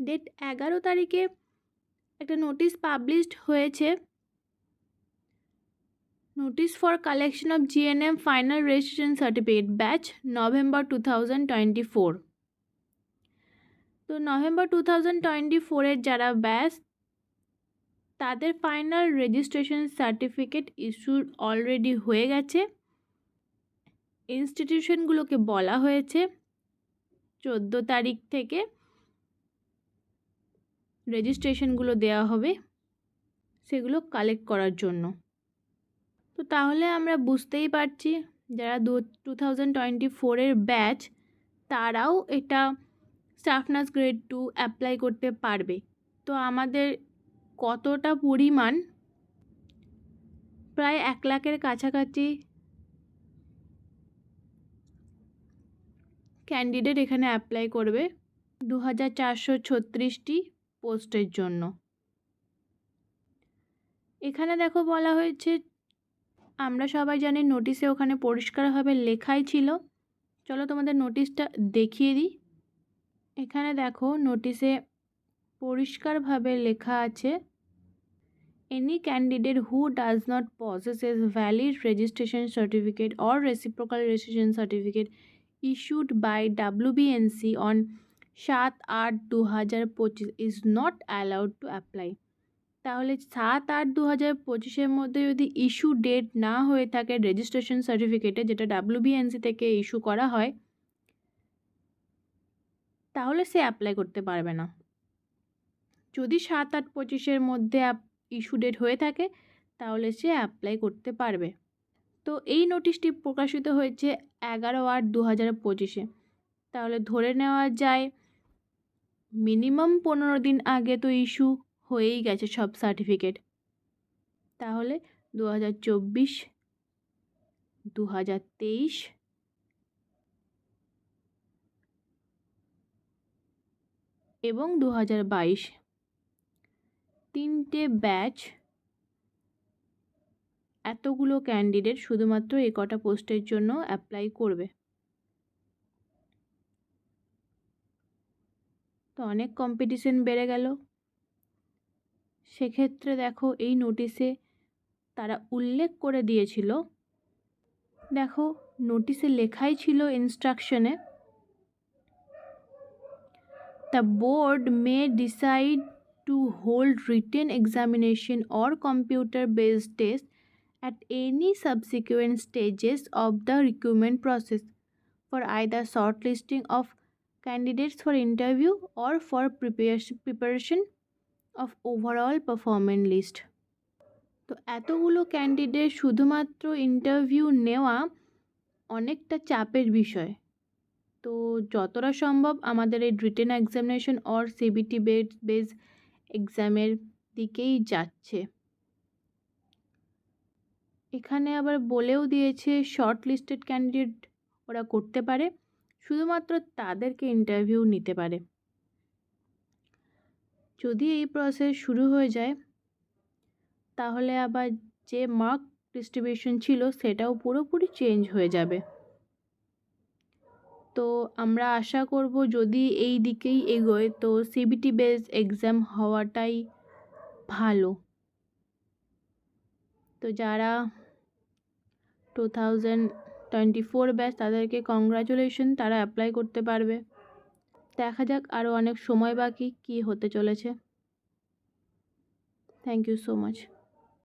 Date এগারো তারিখে একটা নোটিশ পাবলিশড হয়েছে। Notice for collection of GNM final registration certificate batch November two thousand twenty four তো November two thousand twenty ফোরের যারা ব্যাচ তাদের final registration certificate issue already হয়ে গেছে। ইনস্টিটিউশনগুলোকে বলা হয়েছে। চোদ্দ তারিখ থেকে রেজিস্ট্রেশনগুলো দেওয়া হবে, সেগুলো কালেক্ট করার জন্য। তো তাহলে আমরা বুঝতেই পারছি যারা দু টু থাউজেন্ড টোয়েন্টি ফোরের ব্যাচ তারাও এটা staff nurse grade two apply করতে পারবে। তো আমাদের কতটা পরিমাণ? প্রায় এক লাখের কাছাকাছি ক্যান্ডিডেট এখানে অ্যাপ্লাই করবে। দু হাজার চারশো ছত্রিশটি পোস্টের জন্য। এখানে দেখো বলা হয়েছে, আমরা সবাই জানি নোটিশে ওখানে পরিষ্কারভাবে লেখাই ছিল। চলো তোমাদের নোটিশটা দেখিয়ে দিই। এখানে দেখো নোটিশে পরিষ্কারভাবে লেখা আছে any candidate who does not possesses valid registration certificate or reciprocal registration certificate issued by WBNC on সাত আট দু হাজার পঁচিশ is not allowed to apply তাহলে সাত আট দু হাজার পঁচিশের মধ্যে যদি ইস্যু ডেট না হয়ে থাকে রেজিস্ট্রেশন সার্টিফিকেটে যেটা ডাব্লিউবিএনসি থেকে ইস্যু করা হয়, তাহলে সে অ্যাপ্লাই করতে পারবে না। যদি সাত আট পঁচিশের মধ্যে ইস্যু ডেট হয়ে থাকে, তাহলে সে অ্যাপ্লাই করতে পারবে। তো এই নোটিশটি প্রকাশিত হয়েছে এগারো আট দু হাজার পঁচিশে। তাহলে ধরে নেওয়া যায় মিনিমাম পনেরো দিন আগে তো ইস্যু হয়েই গেছে সব সার্টিফিকেট। তাহলে দু হাজার চব্বিশ দু হাজার তেইশ, এবং দু হাজার বাইশ। তিনটে ব্যাচ এতগুলো ক্যান্ডিডেট শুধুমাত্র এ কটা পোস্টের জন্য অ্যাপ্লাই করবে। তো অনেক কম্পিটিশন বেড়ে গেল। সেক্ষেত্রে দেখো এই নোটিশে তারা উল্লেখ করে দিয়েছিল। দেখো নোটিশে লেখাই ছিল ইনস্ট্রাকশনে the board may decide to hold written examination or computer based test at any subsequent stages of the recruitment process for either shortlisting of candidates for interview or for preparation of overall performance list. তো এতগুলো candidate শুধুমাত্র interview নেওয়া অনেকটা চাপের বিষয়। তো যতটা সম্ভব আমাদের এই written examination or CBT base base এক্সামের দিকেই যাচ্ছে। এখানে আবার বলেও দিয়েছে শর্ট লিস্টেড ক্যান্ডিডেট ওরা করতে পারে। শুধুমাত্র তাদেরকে ইন্টারভিউ নিতে পারে। যদি এই প্রসেস শুরু হয়ে যায়, তাহলে আবার যে মার্ক ডিস্ট্রিবিউশন ছিল, সেটাও পুরোপুরি চেঞ্জ হয়ে যাবে। তো আমরা আশা করব যদি এই দিকেই এগোয়, তো সিবিটি বেস এক্সাম হওয়াটাই ভালো। তো যারা two thousand twenty four batch তাদেরকে কংগ্রাচুলেশন তারা অ্যাপ্লাই করতে পারবে। দেখা যাক আরও অনেক সময় বাকি কি হতে চলেছে। Thank you so much